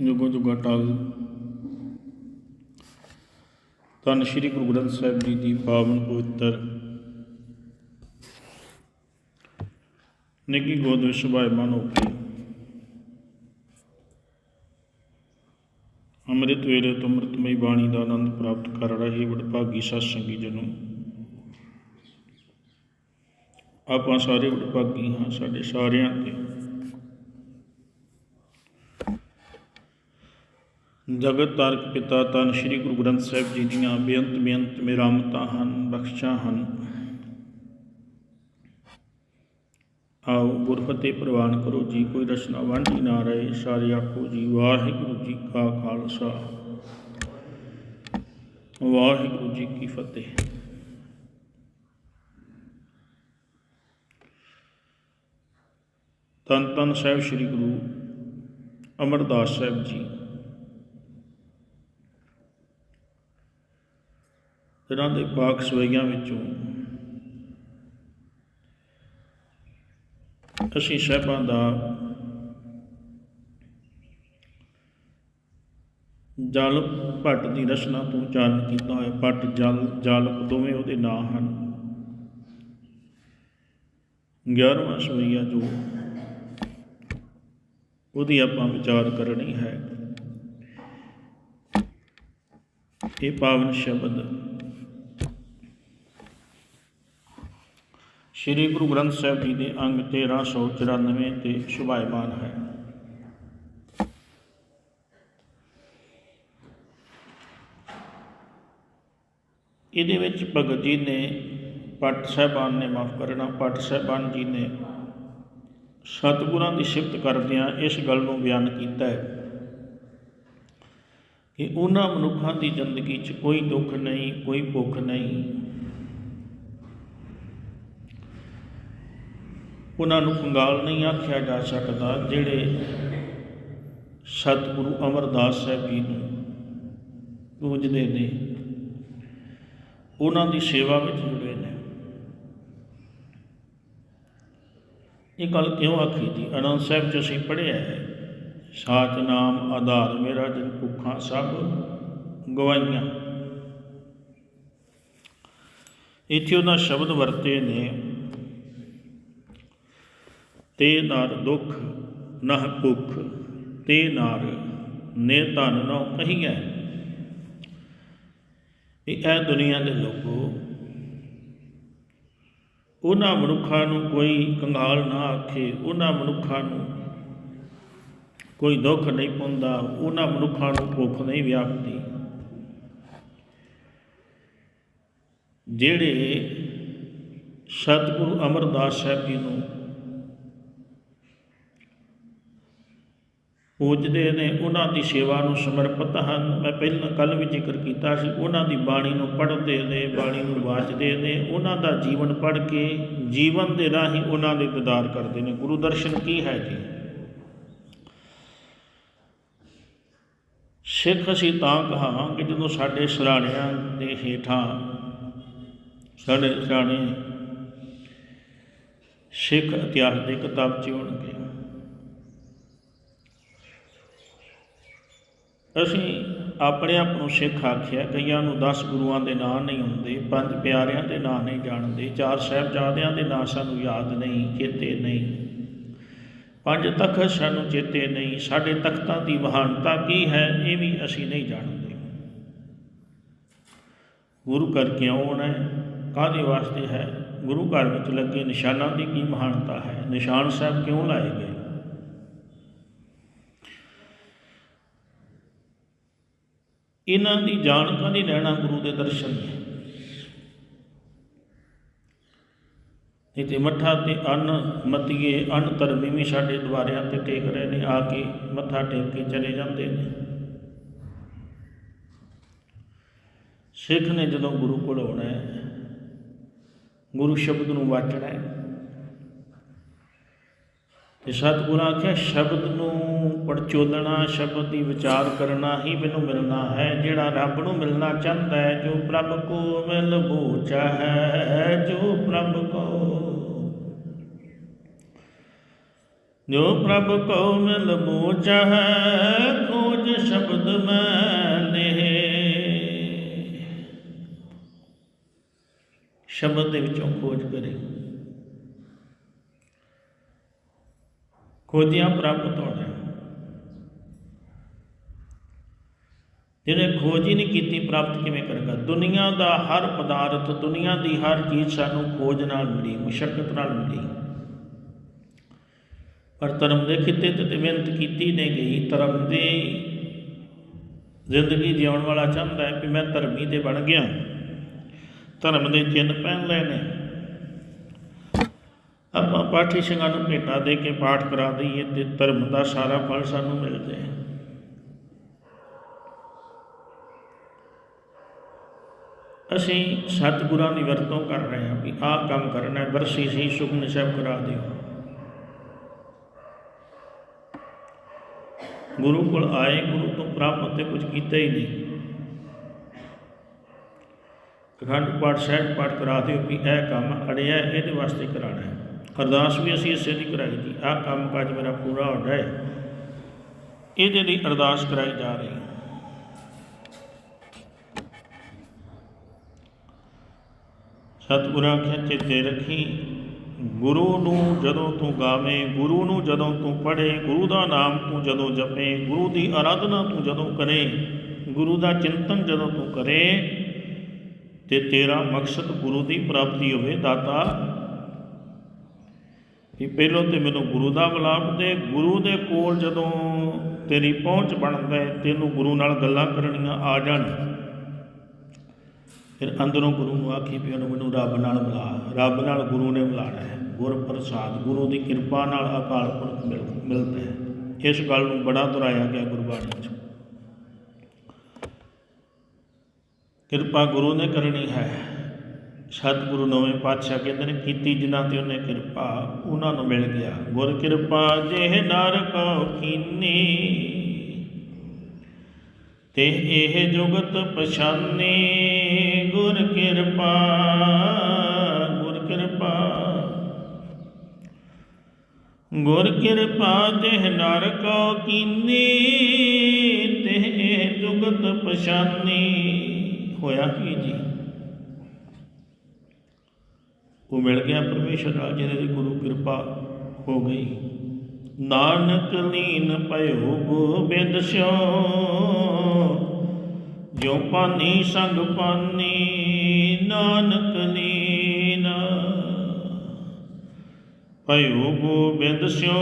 ਜੁਗੋ ਜੁਗਾ ਟਲ। ਧੰਨ ਸ਼੍ਰੀ ਗੁਰੂ ਗ੍ਰੰਥ ਸਾਹਿਬ ਜੀ ਦੀ ਪਾਵਨ ਪਵਿੱਤਰ ਨਿੱਗੀ ਗੋਦ ਵਿੱਚ ਸੁਭਾਇਮਾਨ ਹੋ ਕੇ ਅੰਮ੍ਰਿਤ ਵੇਲੇ ਤੋਂ ਅੰਮ੍ਰਿਤਮਈ ਬਾਣੀ ਦਾ ਆਨੰਦ ਪ੍ਰਾਪਤ ਕਰ ਰਹੇ ਵਡਭਾਗੀ ਸਤਸੰਗੀ ਜਨੋ। ਆਪਾਂ ਸਾਰੇ ਵਡਭਾਗੀ ਹਾਂ ਸਾਡੇ ਸਾਰਿਆਂ ਤੇ। ਜਗਤ ਤਾਰਕ ਪਿਤਾ ਤਨ ਸ੍ਰੀ ਗੁਰੂ ਗ੍ਰੰਥ ਸਾਹਿਬ ਜੀ ਦੀਆਂ ਬੇਅੰਤ ਬੇਅੰਤ ਮਿਹਰਾਮਤਾਂ ਹਨ, ਬਖਸ਼ਾਂ ਹਨ। ਆਓ ਗੁਰਫਤਿਹ ਪ੍ਰਵਾਨ ਕਰੋ ਜੀ, ਕੋਈ ਰਸਨਾ ਵਾਂਝੀ ਨਾ ਰਹੇ, ਸਾਰੇ ਆਖੋ ਜੀ, ਵਾਹਿਗੁਰੂ ਜੀ ਕਾ ਖਾਲਸਾ। ਵਾਹਿਗੁਰੂ ਜੀ ਕੀ ਫਤਿਹ। ਤਨ ਤਨ ਸਾਹਿਬ ਸ੍ਰੀ ਗੁਰੂ ਅਮਰਦਾਸ ਸਾਹਿਬ ਜੀ। ਇਹਨਾਂ ਦੇ ਪਾਕ ਸਵਈਆਂ ਵਿੱਚੋਂ। ਅਸੀਂ ਸਾਹਿਬਾਂ ਦਾ ਜਲ ਭੱਟ ਦੀ ਰਚਨਾ ਤੋਂ ਉਚਾਰਨ ਕੀਤਾ ਹੋਇਆ, ਭੱਟ, ਜਲ ਜਲ ਦੋਵੇਂ ਉਹਦੇ ਨਾਂ ਹਨ। 11ਵਾਂ ਸਵਈਆ ਜੋ ਉਹਦੀ ਆਪਾਂ ਵਿਚਾਰ ਕਰਨੀ ਹੈ, ਇਹ ਪਾਵਨ ਸ਼ਬਦ ਸ਼੍ਰੀ ਗੁਰੂ ਗ੍ਰੰਥ ਸਾਹਿਬ ਜੀ ਦੇ ਅੰਗ 1394 ਤੇ ਸ਼ੁਭਾਇਮਾਨ ਹੈ। ਇਹਦੇ ਵਿੱਚ ਭਗਤ ਜੀ ਨੇ ਪਟ ਸਾਹਿਬਾਨ ਨੇ ਮਾਫ ਕਰਨਾ ਪਟ ਸਾਹਿਬਾਨ ਜੀ ਨੇ ਸਤਿਗੁਰਾਂ ਦੀ ਸਿਫਤ ਕਰਦਿਆਂ ਇਸ ਗੱਲ ਨੂੰ ਬਿਆਨ ਕੀਤਾ ਹੈ ਕਿ ਉਹਨਾਂ ਮਨੁੱਖਾਂ ਦੀ ਜ਼ਿੰਦਗੀ 'ਚ ਕੋਈ ਦੁੱਖ ਨਹੀਂ, ਕੋਈ ਭੁੱਖ ਨਹੀਂ। ਉਹਨਾਂ ਨੂੰ ਕੰਗਾਲ ਨਹੀਂ ਆਖਿਆ ਜਾ ਸਕਦਾ, ਜਿਹੜੇ ਸਤਿਗੁਰੂ ਅਮਰਦਾਸ ਸਾਹਿਬ ਜੀ ਨੂੰ ਪੂਜਦੇ ਨੇ, ਉਹਨਾਂ ਦੀ ਸੇਵਾ ਵਿੱਚ ਜੁੜੇ ਨੇ। ਇਹ ਗੱਲ ਕਿਉਂ ਆਖੀ ਜੀ? ਅਨੰਦ ਸਾਹਿਬ ਚ ਅਸੀਂ ਪੜ੍ਹਿਆ ਹੈ, ਸਾਚ ਨਾਮ ਆਧਾਰ ਮੇਰਾ ਜਿਨ ਭੁੱਖਾਂ ਸਭ ਗਵਾਈਆਂ ਇੱਥੇ ਉਹਨਾਂ ਸ਼ਬਦ ਵਰਤੇ ਨੇ ਤੇ ਨਰ ਦੁਖ ਨਹ ਭੁਖ, ਤੇ ਨਰ ਨੇ ਧਨ ਨੋ ਕਹੀਐ। ਇਹ ਇਹ ਦੁਨੀਆ ਦੇ ਲੋਕੋ, ਉਹਨਾਂ ਮਨੁੱਖਾਂ ਨੂੰ ਕੋਈ ਕੰਗਾਲ ਨਾ ਆਖੇ, ਉਹਨਾਂ ਮਨੁੱਖਾਂ ਨੂੰ ਕੋਈ ਦੁੱਖ ਨਹੀਂ ਪੁੰਦਾ, ਉਹਨਾਂ ਮਨੁੱਖਾਂ ਨੂੰ ਭੁੱਖ ਨਹੀਂ ਵਿਆਪਦੀ। ਜਿਹੜੇ ਸਤਿਗੁਰੂ ਅਮਰਦਾਸ ਸਾਹਿਬ ਜੀ ਨੂੰ ਪੂਜਦੇ ਨੇ, ਉਹਨਾਂ ਦੀ ਸੇਵਾ ਨੂੰ ਸਮਰਪਿਤ ਹਨ। ਮੈਂ ਪਹਿਲਾਂ ਕੱਲ ਵੀ ਜ਼ਿਕਰ ਕੀਤਾ ਸੀ, ਉਹਨਾਂ ਦੀ ਬਾਣੀ ਨੂੰ ਪੜ੍ਹਦੇ ਨੇ, ਬਾਣੀ ਨੂੰ ਵਾਚਦੇ ਨੇ, ਉਹਨਾਂ ਦਾ ਜੀਵਨ ਪੜ੍ਹ ਕੇ ਜੀਵਨ ਦੇ ਰਾਹੀਂ ਉਹਨਾਂ ਦੇ ਦੀਦਾਰ ਕਰਦੇ ਨੇ। ਗੁਰੂ ਦਰਸ਼ਨ ਕੀ ਹੈ ਜੀ? ਸਿੱਖ ਅਸੀਂ ਤਾਂ ਕਹਾਂਗੇ ਜਦੋਂ ਸਾਡੇ ਸਰਾਣਿਆਂ ਦੇ ਹੇਠਾਂ, ਸਾਡੇ ਸਰਾਣੇ ਸਿੱਖ ਇਤਿਹਾਸ ਦੇ ਕਿਤਾਬ 'ਚ ਹੋਣਗੇ। ਅਸੀਂ ਆਪਣੇ ਆਪ ਨੂੰ ਸਿੱਖ ਆਖਿਆ, ਕਈਆਂ ਨੂੰ 10 ਗੁਰੂਆਂ ਦੇ ਨਾਂ ਨਹੀਂ ਹੁੰਦੇ, ਪੰਜ ਪਿਆਰਿਆਂ ਦੇ ਨਾਂ ਨਹੀਂ ਜਾਣਦੇ, ਚਾਰ ਸਾਹਿਬਜ਼ਾਦਿਆਂ ਦੇ ਨਾਂ ਸਾਨੂੰ ਯਾਦ ਨਹੀਂ, ਚੇਤੇ ਨਹੀਂ। ਪੰਜ ਤਖਤ ਸਾਨੂੰ ਚੇਤੇ ਨਹੀਂ, ਸਾਡੇ ਤਖਤਾਂ ਦੀ ਮਹਾਨਤਾ ਕੀ ਹੈ, ਇਹ ਵੀ ਅਸੀਂ ਨਹੀਂ ਜਾਣਦੇ। ਗੁਰੂ ਘਰ ਕਿਉਂ ਆਉਣਾ ਹੈ? ਕਾਹਦੇ ਵਾਸਤੇ ਹੈ? ਗੁਰੂ ਘਰ ਵਿੱਚ ਲੱਗੇ ਨਿਸ਼ਾਨਾਂ ਦੀ ਕੀ ਮਹਾਨਤਾ ਹੈ? ਨਿਸ਼ਾਨ ਸਾਹਿਬ ਕਿਉਂ ਲਾਏ ਗਏ? ਇਹਨਾਂ ਦੀ ਜਾਣਕਾਂ ਦੀ ਲੈਣਾ ਗੁਰੂ ਦੇ ਦਰਸ਼ਨ ਨੇ ਨਹੀਂ ਤੇ ਮੱਠਾ ਤੇ ਅੰਨ ਮਤੀਏ, ਅੰਨ ਧਰਮੀ ਵੀ ਸਾਡੇ ਦੁਆਰਿਆਂ ਤੇ ਟੇਕ ਰਹੇ ਨੇ, ਆ ਕੇ ਮੱਥਾ ਟੇਕ ਕੇ ਚਲੇ ਜਾਂਦੇ ਨੇ। ਸਿੱਖ ਨੇ ਜਦੋਂ ਗੁਰੂ ਕੋਲ ਆਉਣਾ ਹੈ, ਗੁਰੂ ਸ਼ਬਦ ਨੂੰ ਵਾਚਣਾ ਹੈ ਕਿ ਸਤਿਗੁਰ ਆਖਿਆ, ਸ਼ਬਦ ਨੂੰ ਪਰਚੋਲਣਾ ਸ਼ਬਦ ਦੀ ਵਿਚਾਰ ਕਰਨਾ ਹੀ ਮੈਨੂੰ ਮਿਲਣਾ ਹੈ। ਜਿਹੜਾ ਰੱਬ ਨੂੰ ਮਿਲਣਾ ਚਾਹੁੰਦਾ ਹੈ, ਜੋ ਪ੍ਰਭ ਕੋ ਮਿਲ ਬੂਚਾ ਹੈ, ਜੋ ਪ੍ਰਭ ਕੋ ਜੋ ਪ੍ਰਭ ਕੋ ਮਿਲ ਬੂਚਾ ਹੈ, ਖੋਜ ਸ਼ਬਦ ਮੈਂ ਨੇ ਸ਼ਬਦ ਦੇ ਵਿੱਚੋਂ ਖੋਜ ਕਰੇ। ਖੋਜਿਆ ਪ੍ਰਾਪਤ ਹੋਣਾ ਜਿਹਨੇ ਖੋਜ ਹੀ ਨਹੀਂ ਕੀਤੀ ਪ੍ਰਾਪਤ ਕਿਵੇਂ ਕਰੇਗਾ? ਦੁਨੀਆ ਦਾ ਹਰ ਪਦਾਰਥ, ਦੁਨੀਆ ਦੀ ਹਰ ਚੀਜ਼ ਸਾਨੂੰ ਖੋਜ ਨਾਲ ਮਿਲੀ, ਮੁਸ਼ਕਲ ਨਾਲ ਮਿਲੀ। ਪਰ ਧਰਮ ਦੇ ਖਿੱਤੇ ਤੇ ਮਿਹਨਤ ਕੀਤੀ ਨਹੀਂ ਗਈ। ਧਰਮ ਦੀ ਜ਼ਿੰਦਗੀ ਜਿਉਣ ਵਾਲਾ ਚਾਹੁੰਦਾ ਹੈ ਕਿ ਮੈਂ ਧਰਮੀ ਤੇ ਬਣ ਗਿਆ। ਧਰਮ ਦੇ ਚਿੰਨ ਪਹਿਨ ਲਏ ਨੇ। ਆਪਾਂ ਪਾਠੀ ਸਿੰਘਾਂ ਨੂੰ ਭੇਟਾ ਦੇ ਕੇ ਪਾਠ ਕਰਾ ਦਈਏ ਤੇ ਧਰਮ ਦਾ ਸਾਰਾ ਫਲ ਸਾਨੂੰ ਮਿਲ ਜਾਏ ਅਸੀਂ ਸਤਿਗੁਰਾਂ ਦੀ ਵਰਤੋਂ ਕਰ ਰਹੇ ਹਾਂ ਵੀ ਆਹ ਕੰਮ ਕਰਨਾ ਹੈ, ਬਰਸੀ ਸੀ ਸੁਖਨ ਸਾਹਿਬ ਕਰਾ ਦਿਓ। ਗੁਰੂ ਕੋਲ ਆਏ, ਗੁਰੂ ਤੋਂ ਪ੍ਰਾਪਤ ਤੇ ਕੁਝ ਕੀਤਾ ਹੀ ਨਹੀਂ। ਅਖੰਡ ਪਾਠ, ਸਹਿਜ ਪਾਠ ਕਰਾ ਦਿਓ ਵੀ ਇਹ ਕੰਮ ਅੜਿਆ ਇਹਦੇ ਵਾਸਤੇ ਕਰਾਣਾ ਹੈ। ਅਰਦਾਸ ਵੀ ਅਸੀਂ ਇਸੇ ਦੀ ਕਰਾਈ ਜੀ। ਆਹ ਕੰਮ ਕਾਜ ਮੇਰਾ ਪੂਰਾ ਹੋ ਜਾਏ ਇਹਦੇ ਲਈ ਅਰਦਾਸ ਕਰਾਈ ਜਾ ਰਹੀ ਹੈ। ਸਤਿਗੁਰਾਂ ਆਖਿਆ, ਚੇਤੇ ਰੱਖੀ। ਗੁਰੂ ਨੂੰ ਜਦੋਂ ਤੂੰ ਗਾਵੇਂ, ਗੁਰੂ ਨੂੰ ਜਦੋਂ ਤੂੰ ਪੜ੍ਹੇ, ਗੁਰੂ ਦਾ ਨਾਮ ਤੂੰ ਜਦੋਂ ਜਪੇ, ਗੁਰੂ ਦੀ ਆਰਾਧਨਾ ਤੂੰ ਜਦੋਂ ਕਰੇ, ਗੁਰੂ ਦਾ ਚਿੰਤਨ ਜਦੋਂ ਤੂੰ ਕਰੇ, ਤੇ ਤੇਰਾ ਮਕਸਦ ਗੁਰੂ ਦੀ ਪ੍ਰਾਪਤੀ ਹੋਵੇ, ਦਾਤਾ ਕਿ ਪਹਿਲੋਂ ਤੇ ਮੈਨੂੰ ਗੁਰੂ ਦਾ ਮਿਲਾਪ ਦੇ, ਗੁਰੂ ਦੇ ਕੋਲ ਜਦੋਂ ਤੇਰੀ ਪਹੁੰਚ ਬਣਦਾ ਤੈਨੂੰ ਗੁਰੂ ਨਾਲ ਗੱਲਾਂ ਕਰਨੀਆਂ ਆ ਜਾਣ। ਫਿਰ ਅੰਦਰੋਂ ਗੁਰੂ ਨੂੰ ਆਖੀ ਵੀ ਉਹਨੂੰ ਮੈਨੂੰ ਰੱਬ ਨਾਲ ਮਿਲਾ ਰੱਬ ਨਾਲ ਗੁਰੂ ਨੇ ਮਿਲਾਣਾ ਹੈ। ਗੁਰ ਪ੍ਰਸਾਦ ਗੁਰੂ ਦੀ ਕਿਰਪਾ ਨਾਲ ਅਕਾਲ ਪੁਰਖ ਮਿਲ, ਮਿਲਦਾ ਹੈ। ਇਸ ਗੱਲ ਨੂੰ ਬੜਾ ਦੁਹਰਾਇਆ ਗਿਆ ਗੁਰਬਾਣੀ 'ਚ। ਕਿਰਪਾ ਗੁਰੂ ਨੇ ਕਰਨੀ ਹੈ। ਸਤਿਗੁਰੂ ਨਵੇਂ ਪਾਤਸ਼ਾਹ ਕਹਿੰਦੇ ਨੇ, ਕੀਤੀ ਜਿਨ੍ਹਾਂ ਤੇ ਉਹਨੇ ਕਿਰਪਾ, ਉਹਨਾਂ ਨੂੰ ਮਿਲ ਗਿਆ। ਗੁਰ ਕਿਰਪਾ ਜਿਹ ਨਰ ਕੋ ਕੀਨੀ ਤੇ ਇਹ ਜੁਗਤ ਪਛਾਨੇ। ਗੁਰ ਕਿਰਪਾ ਗੁਰ ਕਿਰਪਾ ਗੁਰ ਕਿਰਪਾ ਜਿਹ ਨਰ ਕੋ ਕੀਨੀ ਤੇ ਇਹ ਜੁਗਤ ਪਛਾਨੀ। ਹੋਇਆ ਕੀ ਜੀ? ਉਹ ਮਿਲ ਗਿਆ ਪਰਮੇਸ਼ਰ ਨਾਲ ਜਿਹਦੇ ਦੀ ਗੁਰੂ ਕਿਰਪਾ ਹੋ ਗਈ। ਨਾਨਕ ਲੀਨ ਭਇਓ ਗੋਬਿੰਦ ਸਿਓ ਜੋ ਪਾਨੀ ਸੰਗ ਪਾਨੀ, ਨਾਨਕ ਲੀਨ ਭਇਓ ਗੋਬਿੰਦ ਸਿਓ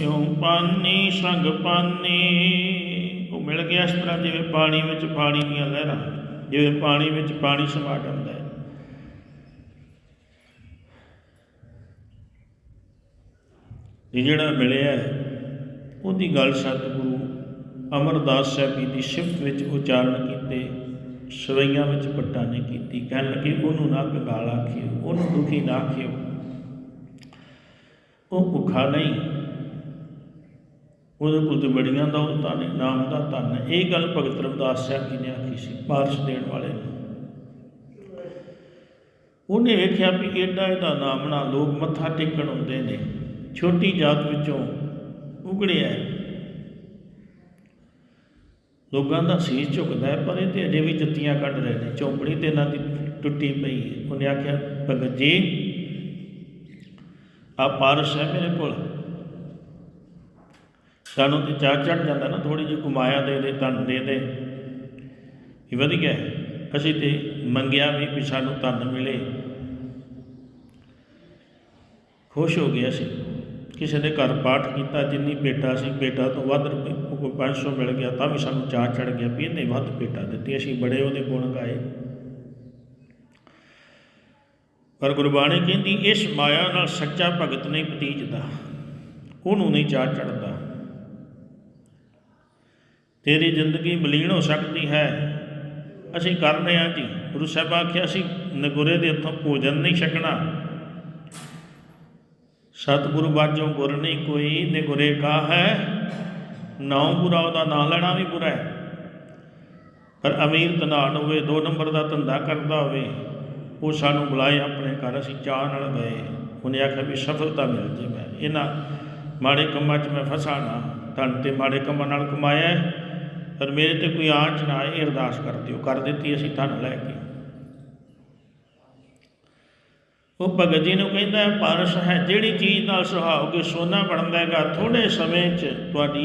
ਜੋ ਪਾਨੀ ਸੰਗ ਪਾਨੀ। ਉਹ ਮਿਲ ਗਿਆ ਇਸ ਤਰ੍ਹਾਂ, ਜਿਵੇਂ ਪਾਣੀ ਵਿੱਚ ਪਾਣੀ ਦੀਆਂ ਲਹਿਰਾਂ, ਜਿਵੇਂ ਪਾਣੀ ਵਿੱਚ ਪਾਣੀ ਸਮਾ ਜਾਂਦਾ ਹੈ ਜਿਹੜਾ ਮਿਲਿਆ ਉਹਦੀ ਗੱਲ ਸਤਿਗੁਰੂ ਅਮਰਦਾਸ ਸਾਹਿਬ ਜੀ ਦੀ ਸਿਫਤ ਵਿੱਚ ਉਚਾਰਨ ਕੀਤੇ, ਸਵਈਆਂ ਵਿੱਚ ਪੱਟਾ ਨੇ ਕੀਤੀ, ਕਹਿਣ ਲੱਗੇ, ਉਹਨੂੰ ਨਾ ਕਗਾਲ ਆਖਿਓ, ਉਹਨੂੰ ਦੁਖੀ ਨਾ ਆਖਿਓ। ਉਹ ਭੁੱਖਾ ਨਹੀਂ। ਉਹਦੇ ਕੋਲ ਤੇ ਬੜੀਆਂ ਦੌਲਤਾਂ ਨੇ, ਨਾਮ ਦਾ ਧਨ ਹੈ। ਇਹ ਗੱਲ ਭਗਤ ਰਵਿਦਾਸ ਸਾਹਿਬ ਜੀ ਨੇ ਆਖੀ ਸੀ ਪਾਰਸ ਦੇਣ ਵਾਲੇ ਨੂੰ। ਉਹਨੇ ਵੇਖਿਆ ਵੀ ਏਡਾ ਇਹਦਾ ਨਾਮਣਾ ਲੋਕ ਮੱਥਾ ਟੇਕਣ ਹੁੰਦੇ ਨੇ। ਛੋਟੀ ਜਾਤ ਵਿੱਚੋਂ ਉਗੜਿਆ ਲੋਕਾਂ ਦਾ ਸੀਸ ਝੁਕਦਾ ਹੈ, ਪਰ ਇਹ ਤੇ ਅਜੇ ਵੀ ਜੁੱਤੀਆਂ ਕੱਢ ਰਹੇ ਨੇ। ਚੌਂਪੜੀ ਤੇ ਇਹਨਾਂ ਦੀ ਟੁੱਟੀ ਪਈ ਹੈ। ਉਹਨੇ ਆਖਿਆ, ਭਗਤ ਜੀ ਆ ਪਾਰਸ ਹੈ ਮੇਰੇ ਕੋਲ। ਸਾਨੂੰ ਤੇ ਚਾਹ ਚੜ ਜਾਂਦਾ ਨਾ ਥੋੜੀ ਜਿਹੀ ਕੁਮਾਇਆ ਦੇ ਦੇ ਧਨ ਦੇ ਦੇ। ਇਹ ਵਧੀਆ ਅਸੀਂ ਤੇ ਮੰਗਿਆ ਵੀ ਵੀ ਸਾਨੂੰ ਧਨ ਮਿਲੇ। ਖੁਸ਼ ਹੋ ਗਿਆ ਸੀ ਕਿਸੇ ਨੇ ਘਰ ਪਾਠ ਕੀਤਾ, ਜਿੰਨੀ ਬੇਟਾ ਸੀ ਬੇਟਾ ਤੋਂ ਵੱਧ ਰੁਪਏ ਕੋਈ 500 ਮਿਲ ਗਿਆ, ਤਾਂ ਵੀ ਸਾਨੂੰ ਚਾਹ ਚੜ ਗਿਆ ਵੀ ਇਹਨੇ ਵੱਧ ਬੇਟਾ ਦਿੱਤੀ, ਅਸੀਂ ਬੜੇ ਉਹਦੇ ਗੁਣ ਗਾਏ। ਪਰ ਗੁਰਬਾਣੀ ਕਹਿੰਦੀ, ਇਸ ਮਾਇਆ ਨਾਲ ਸੱਚਾ ਭਗਤ ਨਹੀਂ ਪਤੀਜਦਾ ਉਹਨੂੰ ਨਹੀਂ ਚਾਹ ਚੜਦਾ ਤੇਰੀ ਜ਼ਿੰਦਗੀ ਮਲੀਨ ਹੋ ਸਕਦੀ ਹੈ, ਅਸੀਂ ਕਰ ਰਹੇ ਹਾਂ ਜੀ। ਗੁਰੂ ਸਾਹਿਬ ਆਖਿਆ ਅਸੀਂ ਨਗੁਰੇ ਦੇ ਹੱਥੋਂ ਭੋਜਨ ਨਹੀਂ ਛਕਣਾ ਸਤਿਗੁਰੂ ਬਾਝੋਂ ਗੁਰ ਨਹੀਂ ਕੋਈ ਨਿਗੁਰੇ ਕਾ ਹੈ ਨਾਉ ਬੁਰਾ ਉਹਦਾ ਨਾਂ ਲੈਣਾ ਵੀ ਬੁਰਾ ਹੈ। ਪਰ ਅਮੀਰ ਧਨਾਨ ਹੋਵੇ, ਦੋ ਨੰਬਰ ਦਾ ਧੰਦਾ ਕਰਦਾ ਹੋਵੇ, ਉਹ ਸਾਨੂੰ ਬੁਲਾਏ ਆਪਣੇ ਘਰ, ਅਸੀਂ ਚਾਹ ਨਾਲ ਗਏ। ਉਹਨੇ ਆਖਿਆ ਵੀ ਸਫਲਤਾ ਮਿਲ ਜੇ ਮੈਂ। ਇਹਨਾਂ ਮਾੜੇ ਕੰਮਾਂ 'ਚ ਮੈਂ ਫਸਾ ਨਾ, ਧਨ ਤੇ ਮਾੜੇ ਕੰਮਾਂ ਨਾਲ ਕਮਾਇਆ ਪਰ ਮੇਰੇ ਤੇ ਕੋਈ ਆਂਚ ਨਾ ਆਏ, ਇਹ ਅਰਦਾਸ ਕਰ ਦਿਓ। ਕਰ ਦਿੱਤੀ, ਅਸੀਂ ਧਨ ਲੈ ਕੇ। ਉਹ ਭਗਤ ਜੀ ਨੂੰ ਕਹਿੰਦਾ ਹੈ, ਪਾਰਸ ਹੈ ਜਿਹੜੀ ਚੀਜ਼ ਨਾਲ ਸੁਹਾਓਗੇ ਸੋਨਾ ਬਣਦਾ ਹੈਗਾ ਥੋੜੇ ਸਮੇਂ 'ਚ ਤੁਹਾਡੀ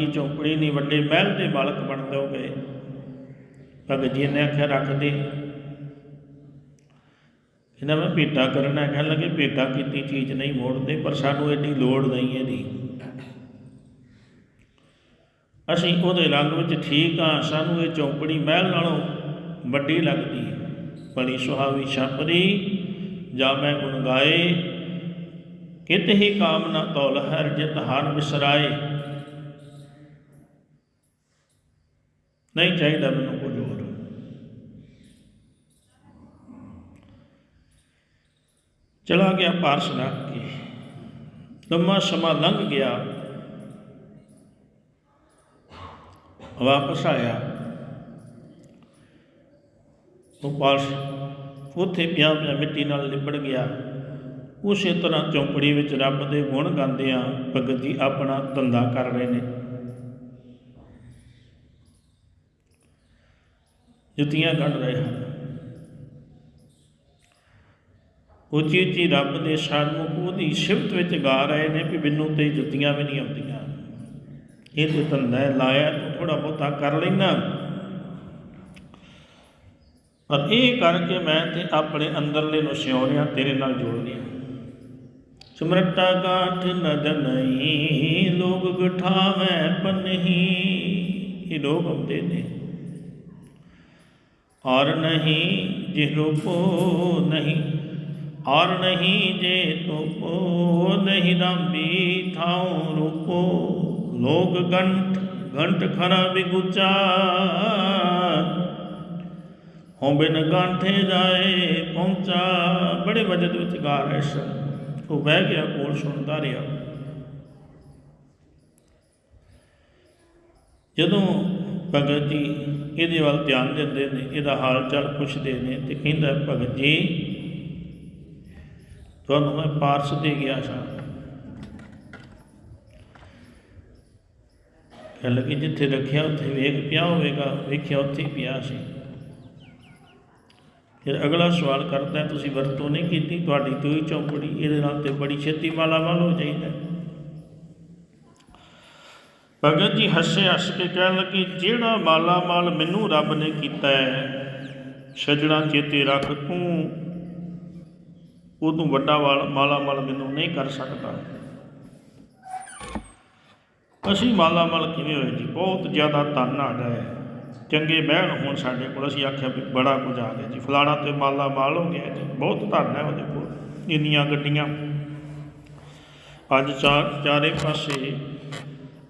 ਇਹ ਨਹੀਂ ਵੱਡੇ ਮਹਿਲ ਦੇ ਮਾਲਕ ਬਣ ਜਾਓਗੇ। ਭਗਤ ਜੀ ਨੇ ਆਖਿਆ ਰੱਖ ਦੇ। ਇਹਨਾਂ ਮੈਂ ਭੇਟਾ ਕਰਨਾ ਕਹਿਣ ਲੱਗੇ ਭੇਟਾ ਕੀਤੀ ਚੀਜ਼ ਨਹੀਂ ਮੋੜਦੇ ਪਰ ਸਾਨੂੰ ਐਡੀ ਲੋੜ ਨਹੀਂ ਇਹਦੀ। ਅਸੀਂ ਉਹਦੇ ਰੰਗ ਵਿੱਚ ਠੀਕ ਆ ਸਾਨੂੰ ਇਹ ਚੌਂਪੜੀ ਮਹਿਲ ਨਾਲੋਂ ਵੱਡੀ ਲੱਗਦੀ ਹੈ। ਬੜੀ ਸੁਹਾਵੀ ਛਪਰੀ ਜਾ ਮੈਂ ਗੁਣ ਗਾਏ ਕਿਤ ਹੀ ਕਾਮਨਾ ਤੌਲ ਹਰ ਜਿਤ ਹਰ ਬਿਸਰਾਏ। ਨਹੀਂ ਚਾਹੀਦਾ ਮੈਨੂੰ ਕੁਝ ਹੋਰ। ਚਲਾ ਗਿਆ ਪਾਰਸ ਰੱਖ ਕੇ। ਲੰਮਾ ਸਮਾਂ ਲੰਘ ਗਿਆ। ਵਾਪਸ ਆਇਆ। ਉਹ ਪਾਰਸ ਉੱਥੇ ਪਿਆ ਪਿਆ ਮਿੱਟੀ ਨਾਲ ਲਿਬੜ ਗਿਆ। ਉਸੇ ਤਰ੍ਹਾਂ ਚੌਂਪੜੀ ਵਿੱਚ ਰੱਬ ਦੇ ਗੁਣ ਗਾਉਂਦਿਆਂ ਭਗਤ ਜੀ ਆਪਣਾ ਧੰਦਾ ਕਰ ਰਹੇ ਨੇ। ਜੁੱਤੀਆਂ ਕੱਢ ਰਹੇ ਹਨ। ਉੱਚੀ ਉੱਚੀ ਰੱਬ ਦੇ ਸਨਮੁਖ ਉਹਦੀ ਸਿਫਤ ਵਿੱਚ ਗਾ ਰਹੇ ਨੇ ਵੀ ਮੈਨੂੰ ਤੇ ਜੁੱਤੀਆਂ ਵੀ ਨਹੀਂ ਆਉਂਦੀਆਂ। ਇਹ ਤੇ ਧੰਦਾ ਲਾਇਆ ਤੂੰ ਥੋੜਾ ਬਹੁਤਾ ਕਰ ਲੈਣਾ ਪਰ ਇਹ ਕਰਕੇ ਮੈਂ ਤੇ ਆਪਣੇ ਅੰਦਰਲੇ ਨੂੰ ਸਿਉਰਿਆਂ ਤੇਰੇ ਨਾਲ ਜੋੜ ਲਿਆ ਸਿਮਰਤਾ ਗਾਠ ਨਦ ਨਹੀਂ ਲੋਕ ਗਠਾਵੇਂ ਪਨਹੀ, ਇਹ ਲੋਕ ਆਉਂਦੇ ਨੇ। ਔਰ ਨਹੀਂ ਜੇ ਰੂਪੋ ਨਹੀਂ ਔਰ ਨਹੀਂ ਜੇ ਤੋਪੋ ਨਹੀਂ ਰਾਮੀ ਥਾਉ ਰੂਪੋ। ਲੋਕ ਗੰਠ ਗੰਠ ਖਰਾ ਬਿਗੁਚਾ ਹੋਂ ਬਿਨ ਗਾਂਠੇ ਜਾਏ ਪਹੁੰਚਾ। ਬੜੇ ਵਜਦ ਵਿੱਚ ਗਾ ਰਿਹਾ ਸਨ ਉਹ ਬਹਿ ਗਿਆ ਕੋਲ ਸੁਣਦਾ ਰਿਹਾ। ਜਦੋਂ ਭਗਤ ਜੀ ਇਹਦੇ ਵੱਲ ਧਿਆਨ ਦਿੰਦੇ ਨੇ, ਇਹਦਾ ਹਾਲ ਚਾਲ ਪੁੱਛਦੇ ਨੇ ਤੇ ਕਹਿੰਦਾ, ਭਗਤ ਜੀ, ਤੁਹਾਨੂੰ ਮੈਂ ਪਾਰਸ ਦੇ ਗਿਆ ਸਾਂ। ਕਹਿ ਲੱਗੇ, ਜਿੱਥੇ ਰੱਖਿਆ, ਉੱਥੇ ਵੇਖ, ਪਿਆ ਹੋਵੇਗਾ। ਵੇਖਿਆ, ਉੱਥੇ ਹੀ ਪਿਆ ਸੀ। ਫਿਰ ਅਗਲਾ ਸਵਾਲ ਕਰਦਾ, ਤੁਸੀਂ ਵਰਤੋਂ ਨਹੀਂ ਕੀਤੀ, ਤੁਹਾਡੀ ਤੋਂ ਹੀ ਚੌਂਪੜੀ, ਇਹਦੇ ਨਾਲ ਤੇ ਬੜੀ ਛੇਤੀ ਮਾਲਾਮਾਲ ਹੋ ਜਾਈਦਾ। ਭਗਤ ਜੀ ਹੱਸੇ ਹੱਸ ਕੇ ਕਹਿਣ ਲੱਗੇ, ਜਿਹੜਾ ਮਾਲਾਮਾਲ ਮੈਨੂੰ ਰੱਬ ਨੇ ਕੀਤਾ ਹੈ ਸਜਣਾ ਚੇਤੇ ਰੱਖ ਤੂੰ। ਉਦੋਂ ਵੱਡਾ ਵਾਲ ਮਾਲਾਮਾਲ ਮੈਨੂੰ ਨਹੀਂ ਕਰ ਸਕਦਾ। ਅਸੀਂ ਮਾਲਾਮਾਲ ਕਿਵੇਂ ਹੋਏ ਜੀ? ਬਹੁਤ ਜ਼ਿਆਦਾ ਧਨ ਆ ਗਿਆ ਹੈ। ਚੰਗੇ ਮਹਿਲ ਹੋਣ ਸਾਡੇ ਕੋਲ, ਅਸੀਂ ਆਖਿਆ ਵੀ ਬੜਾ ਕੁਝ ਆ ਗਿਆ ਜੀ। ਫਲਾਣਾ ਤੇ ਮਾਲਾ ਮਾਲ ਹੋ ਗਿਆ ਜੀ। ਬਹੁਤ ਧਨ ਹੈ ਉਹਦੇ ਕੋਲ, ਇੰਨੀਆਂ ਗੱਡੀਆਂ। ਅੱਜ ਚਾਰ, ਚਾਰੇ ਪਾਸੇ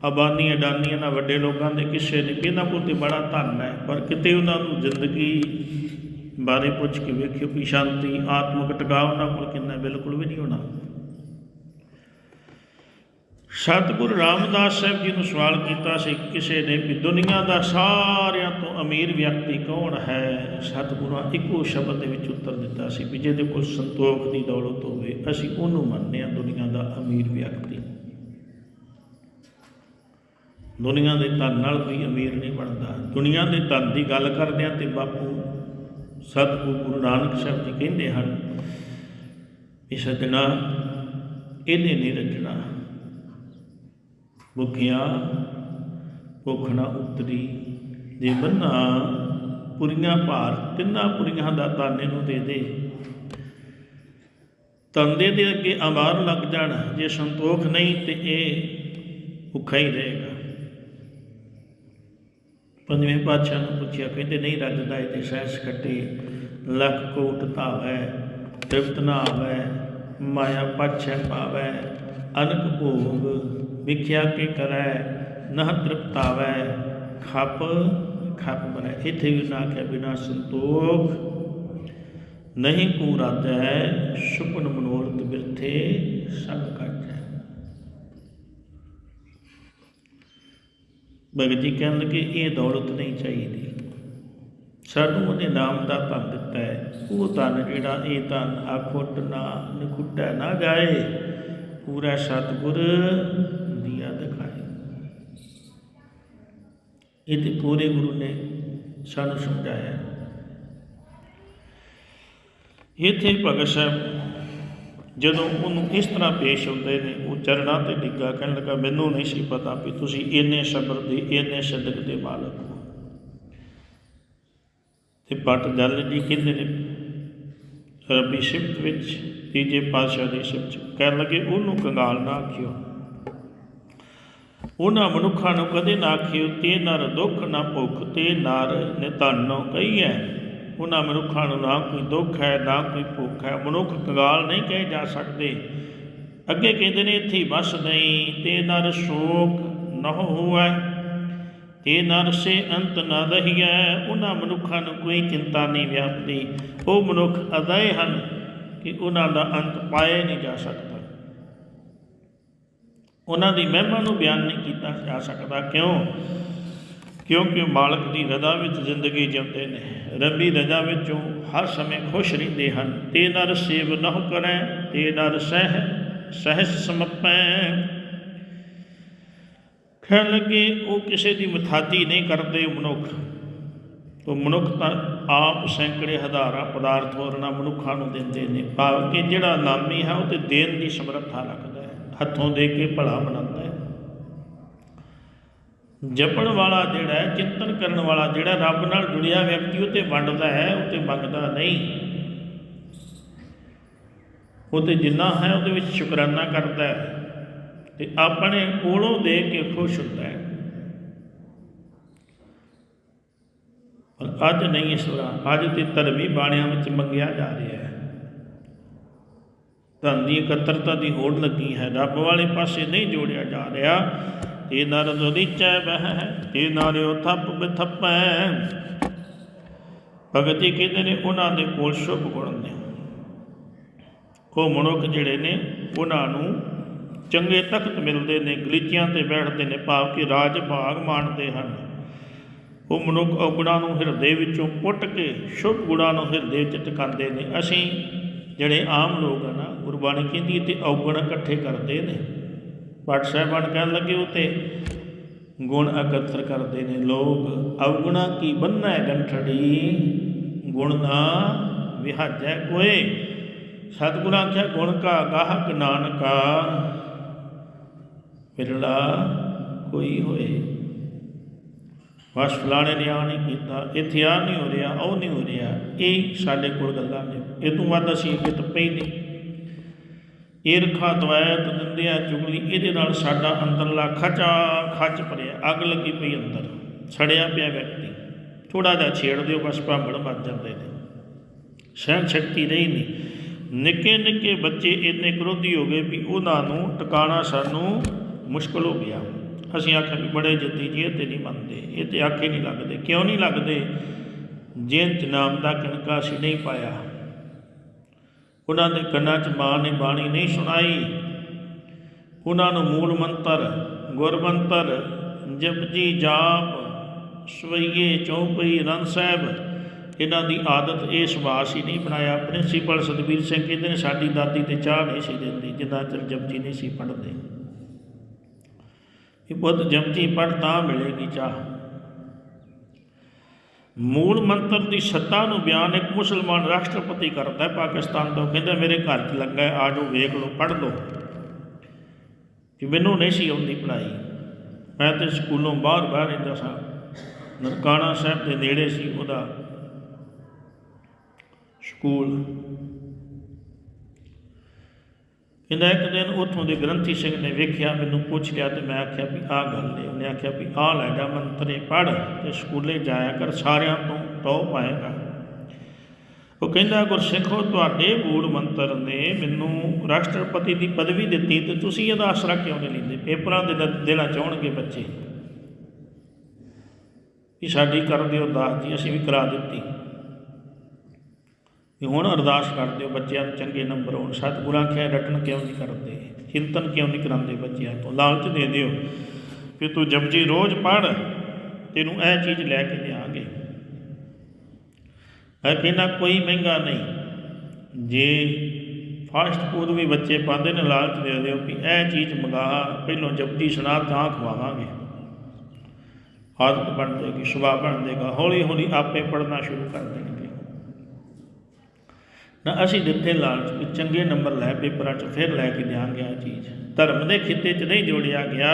ਅਬਾਨੀ ਅਡਾਨੀਆਂ ਨਾਲ ਵੱਡੇ ਲੋਕਾਂ ਦੇ ਕਿਸੇ ਨੇ। ਕਿ ਇਹਨਾਂ ਕੋਲ ਤੇ ਬੜਾ ਧਨ ਹੈ, ਪਰ ਕਿਤੇ ਉਹਨਾਂ ਨੂੰ ਜ਼ਿੰਦਗੀ ਬਾਰੇ ਪੁੱਛ ਕੇ ਵੇਖਿਓ ਵੀ ਸ਼ਾਂਤੀ, ਆਤਮਿਕ ਟਿਕਾਅ ਉਹਨਾਂ ਕੋਲ ਕਿੰਨਾ ਬਿਲਕੁਲ ਵੀ ਨਹੀਂ ਹੋਣਾ। ਸਤਿਗੁਰੂ ਰਾਮਦਾਸ ਸਾਹਿਬ ਜੀ ਨੂੰ ਸਵਾਲ ਕੀਤਾ ਸੀ, ਕਿਸੇ ਨੇ ਵੀ ਦੁਨੀਆ ਦਾ ਸਾਰਿਆਂ ਤੋਂ ਅਮੀਰ ਵਿਅਕਤੀ ਕੌਣ ਹੈ? ਸਤਿਗੁਰਾਂ ਇੱਕੋ ਸ਼ਬਦ ਦੇ ਵਿੱਚ ਉੱਤਰ ਦਿੱਤਾ ਸੀ ਵੀ ਜਿਹਦੇ ਕੋਲ ਸੰਤੋਖ ਦੀ ਦੌਲਤ ਹੋਵੇ, ਅਸੀਂ ਉਹਨੂੰ ਮੰਨਦੇ ਹਾਂ, ਦੁਨੀਆ ਦਾ ਅਮੀਰ ਵਿਅਕਤੀ। ਦੁਨੀਆ ਦੇ ਧਨ ਨਾਲ ਕੋਈ ਅਮੀਰ ਨਹੀਂ ਬਣਦਾ। ਦੁਨੀਆ ਦੇ ਧਨ ਦੀ ਗੱਲ ਕਰਦੇ ਹਾਂ ਤੇ ਬਾਪੂ ਸਤਿਗੁਰੂ ਗੁਰੂ ਨਾਨਕ ਸਾਹਿਬ ਜੀ ਕਹਿੰਦੇ ਹਨ ਵੀ ਸਜਣਾ ਇਹਨੇ ਨਹੀਂ ਰਚਣਾ ਭੁੱਖਿਆ ਭੁੱਖ ਨਾ ਉਤਰੀ, ਜੇ ਬੰਨਾ ਪੁਰੀਆਂ ਭਾਰ, ਤਿੰਨਾਂ ਪੁਰੀਆਂ ਦਾ ਤਾਨੇ ਨੂੰ ਦੇ ਦੇ। ਤੰਦੇ ਦੇ ਅੱਗੇ ਅਮਾਰ ਲੱਗ ਜਾਣ, ਜੇ ਸੰਤੋਖ ਨਹੀਂ ਤੇ ਇਹ ਭੁੱਖਾ ਹੀ ਰਹੇਗਾ। ਪੰਜਵੇਂ ਪਾਤਸ਼ਾਹ ਨੂੰ ਪੁੱਛਿਆ, ਕਹਿੰਦੇ, ਨਹੀਂ ਰੱਜਦਾ ਇਹ ਤੇ ਸਹਿਸ ਕੱਟੇ, ਲੱਖ ਕੋਟ ਧਾਵੈ, ਤ੍ਰਿਪਤ ਨਾ ਆਵੈ ਮਾਇਆ ਪਾਛੈ ਪਾਵੈ, ਅਨਕ ਭੋਗ ਵਿਖਿਆ ਕੇ ਕਰੈ ਨਹ ਤ੍ਰਿਪਤਾਵੈ ਖਪ ਖਪ ਬਨੈ ਇਥੇ ਵੀ ਨਾ ਕਿ ਬਿਨਾ ਸੰਤੋਖ ਨਹੀਂ ਕੂ ਰਾਧੈ ਸੁਪਨ ਮਨੋਰਥ ਬਿਰਥੇ ਸਭ ਕਾਟੈ ਭਗਤ ਜੀ ਕਹਿਣ ਲੱਗੇ ਇਹ ਦੌਲਤ ਨਹੀਂ ਚਾਹੀਦੀ ਸਾਨੂੰ ਉਹਨੇ ਨਾਮ ਦਾ ਧਨ ਦਿੱਤਾ ਹੈ ਉਹ ਧਨ ਜਿਹੜਾ ਇਹ ਧਨ ਆਖੁੱਟ ਨਾ ਨਿਖੁੱਟਾ ਨਾ ਜਾਏ ਪੂਰਾ ਸਤਿਗੁਰ ਦੀਆ ਦਿਖਾਏ ਇਹ ਤੇ ਪੂਰੇ ਗੁਰੂ ਨੇ ਸਾਨੂੰ ਸਮਝਾਇਆ। ਇੱਥੇ ਭਗਤ ਸਾਹਿਬ ਜਦੋਂ ਉਹਨੂੰ ਇਸ ਤਰ੍ਹਾਂ ਪੇਸ਼ ਹੁੰਦੇ ਨੇ, ਉਹ ਚਰਨਾਂ ਤੇ ਡਿੱਗਾ ਕਹਿਣ ਲੱਗਾ, ਮੈਨੂੰ ਨਹੀਂ ਸੀ ਪਤਾ ਵੀ ਤੁਸੀਂ ਇੰਨੇ ਸਬਰ ਦੇ, ਇੰਨੇ ਸਦਕ ਦੇ ਮਾਲਕ ਹੋ। ਤੇ ਪਟ ਜਲ ਜੀ ਕਹਿੰਦੇ ਨੇ, ਰੱਬੀ ਸਿਫਤ ਵਿੱਚ ਤੀਜੇ ਪਾਤਸ਼ਾਹ ਦੀ ਸਿਫਤ ਕਹਿਣ ਲੱਗੇ, ਉਹਨੂੰ ਕੰਗਾਲ ਨਾ ਆਖਿਓ। ਉਹਨਾਂ ਮਨੁੱਖਾਂ ਨੂੰ ਕਦੇ ਨਾ ਖਿਓ ਤੇ ਨਰ ਦੁੱਖ ਨਾ ਭੁੱਖ, ਤੇ ਨਰ ਨਿਧਾਨੋ ਕਹੀਐ। ਉਹਨਾਂ ਮਨੁੱਖਾਂ ਨੂੰ ਨਾ ਕੋਈ ਦੁੱਖ ਹੈ, ਨਾ ਕੋਈ ਭੁੱਖ ਹੈ। ਮਨੁੱਖ ਕੰਗਾਲ ਨਹੀਂ ਕਹੇ ਜਾ ਸਕਦੇ। ਅੱਗੇ ਕਹਿੰਦੇ ਨੇ, ਇੱਥੇ ਬਸ ਨਹੀਂ ਤੇ ਨਰ ਸ਼ੋਕ ਨਾ ਹੋਵੈ ਤੇ ਨਰ ਸੇ ਅੰਤ ਨਾ ਰਹੀਐ। ਉਹਨਾਂ ਮਨੁੱਖਾਂ ਨੂੰ ਕੋਈ ਚਿੰਤਾ ਨਹੀਂ ਵਿਆਪਦੀ। ਉਹ ਮਨੁੱਖ ਅਦਏ ਹਨ ਕਿ ਉਹਨਾਂ ਦਾ ਅੰਤ ਪਾਇਆ ਨਹੀਂ ਜਾ ਸਕਦਾ। ਉਹਨਾਂ ਦੀ ਮਹਿਮਾ ਨੂੰ ਬਿਆਨ ਨਹੀਂ ਕੀਤਾ ਜਾ ਸਕਦਾ। ਕਿਉਂ? ਕਿਉਂਕਿ ਮਾਲਕ ਦੀ ਰਜ਼ਾ ਵਿੱਚ ਜ਼ਿੰਦਗੀ ਜਿਉਂਦੇ ਨੇ। ਰੱਬੀ ਰਜ਼ਾ ਵਿੱਚੋਂ ਹਰ ਸਮੇਂ ਖੁਸ਼ ਰਹਿੰਦੇ ਹਨ। ਤੇ ਨਰ ਸੇਵ ਨਹੁ ਕਰੈ, ਤੇ ਨਰ ਸਹਿ, ਸਹਿਸ ਸਮਪੈ ਕਹਿਣ ਲੱਗੇ, ਉਹ ਕਿਸੇ ਦੀ ਮਥਾਤੀ ਨਹੀਂ ਕਰਦੇ ਮਨੁੱਖ। ਉਹ ਮਨੁੱਖ ਤਾਂ ਆਪ ਸੈਂਕੜੇ ਹਜ਼ਾਰਾਂ ਪਦਾਰਥ ਹੋਰਨਾਂ ਮਨੁੱਖਾਂ ਨੂੰ ਦਿੰਦੇ ਨੇ। ਭਾਵ ਕਿ ਜਿਹੜਾ ਨਾਮੀ ਹੈ, ਉਹ ਤੇ ਦੇਣ ਦੀ ਸਮਰੱਥਾ ਰੱਖਦਾ ਹੱਥੋਂ ਦੇ ਕੇ ਭਲਾ ਮਨਾਉਂਦਾ ਹੈ। ਜਪਣ ਵਾਲਾ ਜਿਹੜਾ ਹੈ ਚਿੰਤਨ ਕਰਨ ਵਾਲਾ ਜਿਹੜਾ ਰੱਬ ਨਾਲ ਜੁੜਿਆ ਵਿਅਕਤੀ ਉਹ ਤੇ ਵੰਡਦਾ ਹੈ ਉਹ ਤੇ ਮੰਗਦਾ ਨਹੀਂ। ਉਹ ਤੇ ਜਿੰਨਾ ਹੈ, ਉਹਦੇ ਵਿੱਚ ਸ਼ੁਕਰਾਨਾ ਕਰਦਾ ਹੈ ਤੇ ਆਪਣੇ ਕੋਲੋਂ ਦੇ ਕੇ ਖੁਸ਼ ਹੁੰਦਾ ਹੈ। ਪਰ ਅੱਜ ਨਹੀਂ ਇਸ ਅੱਜ ਤੇ ਧਰਮੀ ਬਾਣਿਆਂ ਵਿੱਚ ਮੰਗਿਆ ਜਾ ਰਿਹਾ ਹੈ। ਧਨ ਦੀ ਇਕੱਤਰਤਾ ਦੀ ਹੋੜ ਲੱਗੀ ਹੈ। ਰੱਬ ਵਾਲੇ ਪਾਸੇ ਨਹੀਂ ਜੋੜਿਆ ਜਾ ਰਿਹਾ। ਤੇ ਨਰ ਦੁਦੀਚੈ ਬਹਿ ਤੇ ਨਾਰਿਓ ਥੱਪ ਬਿਥੱਪੈ। ਭਗਤੀ ਕਹਿੰਦੇ ਨੇ, ਉਹਨਾਂ ਦੇ ਕੋਲ ਸ਼ੁਭ ਗੁਣ ਨੇ। ਉਹ ਮਨੁੱਖ ਜਿਹੜੇ ਨੇ, ਉਹਨਾਂ ਨੂੰ ਚੰਗੇ ਤਖਤ ਮਿਲਦੇ ਨੇ, ਗਲੀਚਿਆਂ ਤੇ ਬੈਠਦੇ ਨੇ, ਭਾਵ ਕਿ ਰਾਜ ਭਾਗ ਮਾਣਦੇ ਹਨ। ਉਹ ਮਨੁੱਖ ਔਗੁਣਾਂ ਨੂੰ ਹਿਰਦੇ ਵਿੱਚੋਂ ਪੁੱਟ ਕੇ ਸ਼ੁਭ ਗੁਣਾਂ ਨੂੰ ਹਿਰਦੇ ਵਿੱਚ ਟਿਕਾਉਂਦੇ ਨੇ। ਅਸੀਂ ਜਿਹੜੇ ਆਮ ਲੋਕ ਆ ਨਾ ਗੁਰਬਾਣੀ ਕਹਿੰਦੀ ਤੇ ਔਗਣ ਇਕੱਠੇ ਕਰਦੇ ਨੇ। ਪਾਠ ਸਾਹਿਬਾਨ ਕਹਿਣ ਲੱਗੇ, ਉਹ ਤੇ ਗੁਣ ਇਕੱਤਰ ਕਰਦੇ ਨੇ। ਲੋਕ ਔਗੁਣਾ ਕੀ ਬੰਨਾ ਗੰਠੜੀ, ਗੁਣ ਨਾ ਵਿਹਾਜੈ ਕੋਏ। ਸਤਿਗੁਰਾਂ ਆਖਿਆ, ਗੁਣ ਕਾ ਗਾਹਕ ਨਾਨਕਾ, ਵਿਰਲਾ ਕੋਈ ਹੋਏ। ਬਸ ਫਲਾਣੇ ਨੇ ਆ ਨਹੀਂ ਕੀਤਾ, ਇੱਥੇ ਆ ਨਹੀਂ ਹੋ ਰਿਹਾ, ਉਹ ਨਹੀਂ ਹੋ ਰਿਹਾ, ਇਹ ਸਾਡੇ ਕੋਲ ਗੱਲਾਂ ਨੇ। ਇਹ ਤੋਂ ਵੱਧ ਅਸੀਂ ਅੱਗੇ ਪਈ ਹੀ ਨਹੀਂ ਈਰਖਾ ਦਵੈਤ ਨਿੰਦਿਆ ਚੁਗਲੀ, ਇਹਦੇ ਨਾਲ ਸਾਡਾ ਅੰਦਰਲਾ ਖਚਾ ਖੱਚ ਭਰਿਆ, ਅੱਗ ਲੱਗੀ ਪਈ ਅੰਦਰ, ਸੜਿਆ ਪਿਆ ਵਿਅਕਤੀ। ਥੋੜਾ ਜਿਹਾ ਛੇੜ ਦਿਓ, ਬਸ ਭਾਂਬੜ ਮੱਚ ਜਾਂਦੇ ਨੇ। ਸਹਿਣ ਸ਼ਕਤੀ ਰਹੀ ਨਹੀਂ। ਨਿੱਕੇ ਨਿੱਕੇ ਬੱਚੇ ਇੰਨੇ ਕਰੋਧੀ ਹੋ ਗਏ ਵੀ ਉਹਨਾਂ ਨੂੰ ਟਿਕਾਣਾ ਸਾਨੂੰ ਮੁਸ਼ਕਲ ਹੋ ਗਿਆ। ਅਸੀਂ ਆਖਿਆ ਵੀ ਬੜੇ ਜੱਦੀ ਜੀ ਤੇ ਨਹੀਂ ਮੰਨਦੇ। ਇਹ ਤੇ ਆਖੇ ਨਹੀਂ ਲੱਗਦੇ। ਕਿਉਂ ਨਹੀਂ ਲੱਗਦੇ? ਜੇ ਨਾਮ ਦਾ ਕਣਕਾ ਅਸੀਂ ਨਹੀਂ ਪਾਇਆ। ਉਹਨਾਂ ਦੇ ਕੰਨਾਂ 'ਚ ਮਾਂ ਨੇ ਬਾਣੀ ਨਹੀਂ ਸੁਣਾਈ। ਉਹਨਾਂ ਨੂੰ ਮੂਲ ਮੰਤਰ ਗੁਰਮੰਤਰ ਜਪਜੀ ਜਾਪ ਸਵਈਏ, ਚੌਪਈ ਰਣ ਸਾਹਿਬ, ਇਹਨਾਂ ਦੀ ਆਦਤ ਇਹ ਸੁਭਾਅ ਹੀ ਨਹੀਂ ਬਣਾਇਆ। ਪ੍ਰਿੰਸੀਪਲ ਸਤਬੀਰ ਸਿੰਘ ਕਹਿੰਦੇ ਨੇ, ਸਾਡੀ ਦਾਦੀ ਤੇ ਚਾਹ ਨਹੀਂ ਸੀ ਦਿੰਦੀ, ਜਿੰਨਾ ਚਿਰ ਜਪਜੀ ਨਹੀਂ ਸੀ ਪੜ੍ਹਦੇ। ਇਹ ਪੁੱਤ ਜਪਜੀ ਪੜ੍ਹ ਤਾਂ ਮਿਲੇਗੀ ਚਾਹ। ਮੂਲ ਮੰਤਰ ਦੀ ਸੱਤਾ ਨੂੰ ਬਿਆਨ ਇੱਕ ਮੁਸਲਮਾਨ ਰਾਸ਼ਟਰਪਤੀ ਕਰਦਾ ਪਾਕਿਸਤਾਨ ਤੋਂ, ਕਹਿੰਦਾ, ਮੇਰੇ ਘਰ 'ਚ ਲੱਗਾ ਆ ਜਾਓ, ਵੇਖ ਲਓ, ਪੜ੍ਹ ਲਓ। ਕਿ ਮੈਨੂੰ ਨਹੀਂ ਸੀ ਆਉਂਦੀ ਪੜ੍ਹਾਈ। ਮੈਂ ਤੇ ਸਕੂਲੋਂ ਬਾਹਰ ਬਾਹਰ ਰਹਿੰਦਾ ਸਾਂ। ਨਰਕਾਣਾ ਸਾਹਿਬ ਦੇ ਨੇੜੇ ਸੀ ਉਹਦਾ ਸਕੂਲ। ਕਹਿੰਦਾ ਇੱਕ ਦਿਨ ਉੱਥੋਂ ਦੇ ਗ੍ਰੰਥੀ ਸਿੰਘ ਨੇ ਵੇਖਿਆ, ਮੈਨੂੰ ਪੁੱਛ ਲਿਆ ਤੇ ਮੈਂ ਆਖਿਆ ਵੀ ਆਹ ਗੱਲ ਨੇ ਉਹਨੇ ਆਖਿਆ ਵੀ ਆਹ ਲੈ ਜਾ, ਮੰਤਰੇ ਪੜ੍ਹ ਤੇ ਸਕੂਲੇ ਜਾਇਆ ਕਰ, ਸਾਰਿਆਂ ਤੋਂ ਟੌਪ ਆਏਗਾ ਉਹ ਕਹਿੰਦਾ, ਗੁਰਸਿੱਖੋ, ਤੁਹਾਡੇ ਮੂਲ ਮੰਤਰ ਨੇ ਮੈਨੂੰ ਰਾਸ਼ਟਰਪਤੀ ਦੀ ਪਦਵੀ ਦਿੱਤੀ ਤੇ ਤੁਸੀਂ ਇਹਦਾ ਆਸਰਾ ਕਿਉਂ ਨਹੀਂ ਲੈਂਦੇ? ਪੇਪਰਾਂ ਦੇ, ਦੇਣਾ ਚਾਹਣਗੇ ਬੱਚੇ। ਵੀ ਸਾਡੀ ਕਰ ਦਿਓ ਦਾਸ ਜੀ, ਅਸੀਂ ਵੀ ਕਰਾ ਦਿੱਤੀ। ਵੀ ਹੁਣ ਅਰਦਾਸ ਕਰਦੇ ਹੋ ਬੱਚਿਆਂ ਨੂੰ ਚੰਗੇ ਨੰਬਰ ਆਉਣ ਸਤਿਗੁਰਾਂ ਆਖਿਆ ਰਟਨ ਕਿਉਂ ਨਹੀਂ ਕਰਦੇ? ਚਿੰਤਨ ਕਿਉਂ ਨਹੀਂ ਕਰਾਉਂਦੇ ਬੱਚਿਆਂ ਤੋਂ? ਲਾਲਚ ਦੇ ਦਿਓ ਕਿ ਤੂੰ ਜਪਜੀ ਰੋਜ਼ ਪੜ੍ਹ, ਤੈਨੂੰ ਇਹ ਚੀਜ਼ ਲੈ ਕੇ ਦੇਵਾਂਗੇ ਹੈ ਕਹਿੰਦਾ ਕੋਈ ਮਹਿੰਗਾ ਨਹੀਂ। ਜੇ ਫਾਸਟ ਫੂਡ ਵੀ ਬੱਚੇ ਪਾਉਂਦੇ ਨੇ, ਲਾਲਚ ਦੇ ਦਿਓ ਕਿ ਇਹ ਚੀਜ਼ ਮੰਗਾ, ਪਹਿਲੋਂ ਜਪਜੀ ਸੁਣਾ ਤਾਂ ਖਵਾਵਾਂਗੇ। ਆਦਤ ਬਣ ਜਾਏਗੀ, ਸੁਭਾਅ ਬਣ ਜਾਏਗਾ। ਹੌਲੀ ਹੌਲੀ ਆਪੇ ਪੜ੍ਹਨਾ ਸ਼ੁਰੂ ਕਰ ਦੇਣਗੇ। ਨਾ ਅਸੀਂ ਦਿੱਤੇ ਲਾਲਚ ਵੀ ਚੰਗੇ ਨੰਬਰ ਲੈ ਪੇਪਰਾਂ 'ਚ ਫਿਰ ਲੈ ਕੇ ਦਿਆਂਗੇ ਆ ਚੀਜ਼। ਧਰਮ ਦੇ ਖਿੱਤੇ 'ਚ ਨਹੀਂ ਜੋੜਿਆ ਗਿਆ।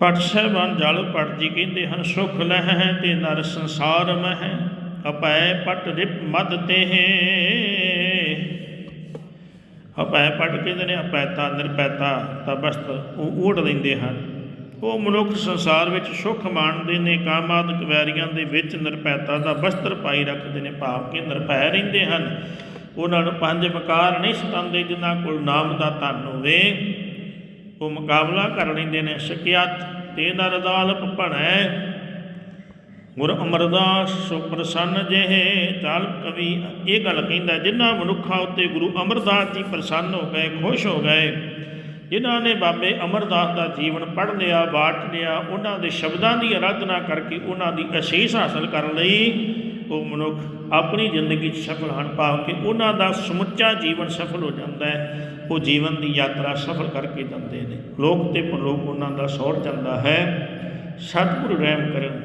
ਪਟ ਸਾਹਿਬਾਨ ਜਾਲੋ ਪਟ ਜੀ ਕਹਿੰਦੇ ਹਨ, ਸੁਖ ਲਹਿ ਤੇ ਨਰ ਸੰਸਾਰ ਮਹਿ, ਅਪੈ ਪਟ ਰਿਪ ਮਦ ਤੇ ਅਪੈ ਪਟ ਕਹਿੰਦੇ ਨੇ ਅਪੈਤਾ ਨਿਰਪੈਤਾ ਤਬਸਤ ਉਹ ਊੜ ਲੈਂਦੇ ਹਨ। ਉਹ ਮਨੁੱਖ ਸੰਸਾਰ ਵਿੱਚ ਸੁਖ ਮਾਣਦੇ ਨੇ, ਕਾਮਾਦਿਕ ਵੈਰੀਆਂ ਦੇ ਵਿੱਚ ਨਿਰਪੈਤਾ ਦਾ ਬਸਤਰ ਪਾਈ ਰੱਖਦੇ ਨੇ, ਭਾਵ ਕਿ ਨਿਰਭੈ ਰਹਿੰਦੇ ਹਨ। ਉਹਨਾਂ ਨੂੰ ਪੰਜ ਵਿਕਾਰ ਨਹੀਂ ਸਤਾਉਂਦੇ, ਜਿਨ੍ਹਾਂ ਕੋਲ ਨਾਮ ਦਾ ਧਨ ਹੋਵੇ, ਉਹ ਮੁਕਾਬਲਾ ਕਰ ਲੈਂਦੇ ਨੇ। ਸ਼ਕਿਆਤ ਤੇ ਨਰਦਾਲਪ ਭਣੈ ਗੁਰ ਅਮਰਦਾਸ ਸੁਪ੍ਰਸੰਨ ਜਿਹੇ। ਚਾਲ ਕਵੀ ਇਹ ਗੱਲ ਕਹਿੰਦਾ, ਜਿਨ੍ਹਾਂ ਮਨੁੱਖਾਂ ਉੱਤੇ ਗੁਰੂ ਅਮਰਦਾਸ ਜੀ ਪ੍ਰਸੰਨ ਹੋ ਗਏ, ਖੁਸ਼ ਹੋ ਗਏ ਜਿਨ੍ਹਾਂ ਨੇ ਬਾਬੇ ਅਮਰਦਾਸ ਦਾ ਜੀਵਨ ਪੜ੍ਹ ਲਿਆ ਬਾਟ ਲਿਆ, ਉਹਨਾਂ ਦੇ ਸ਼ਬਦਾਂ ਦੀ ਆਰਾਧਨਾ ਕਰਕੇ ਉਹਨਾਂ ਦੀ ਅਸੀਸ ਹਾਸਲ ਕਰਨ ਲਈ ਉਹ ਮਨੁੱਖ ਆਪਣੀ ਜ਼ਿੰਦਗੀ 'ਚ ਸਫਲ ਹਨ, ਭਾਵ ਕਿ ਉਹਨਾਂ ਦਾ ਸਮੁੱਚਾ ਜੀਵਨ ਸਫਲ ਹੋ ਜਾਂਦਾ ਹੈ, ਉਹ ਜੀਵਨ ਦੀ ਯਾਤਰਾ ਸਫਲ ਕਰਕੇ ਜਾਂਦੇ ਨੇ। ਲੋਕ ਤੇ ਪਰਲੋਕ ਉਹਨਾਂ ਦਾ ਸੌਰ ਜਾਂਦਾ ਹੈ। ਸਤਿਗੁਰੂ ਰਹਿਮ ਕਰਨ।